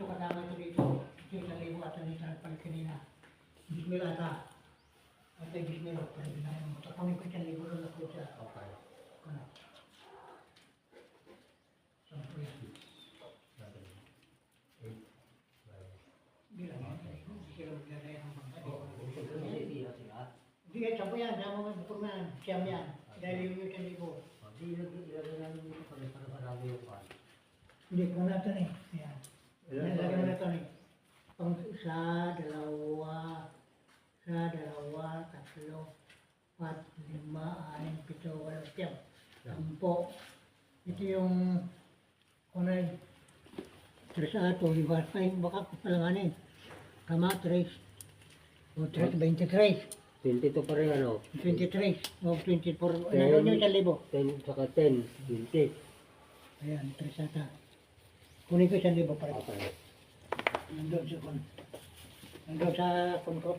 तो नावाचं त्याच्याला येऊ आता नाही चार पालखीला जिंकलेला आता आता जिंकलेला पाहिजे नाही मोठा कोणी कशाला येऊ नको कोणा dia sampai ada mau berkurang jamnya dari itu jadi bu dia itu dia dengan pada pada pada dia kan dia kan ada nih ya isa, dalawa, isa, dalawa, tatlo, apat, lima, anim, pito, walo, siyam. Sampo. Ito yung kunay. Tres ato, di ba? Ay, baka kapalanganin. Kama, tres. O, tres, 23. 22 pa rin ano? 23. O, 24. Ano yung isang libo? 10 saka 10, 20. Ayan, tres ata. Kunin ko isang libo para. Okay. Nandun sa kun. Nandun sa kun ko.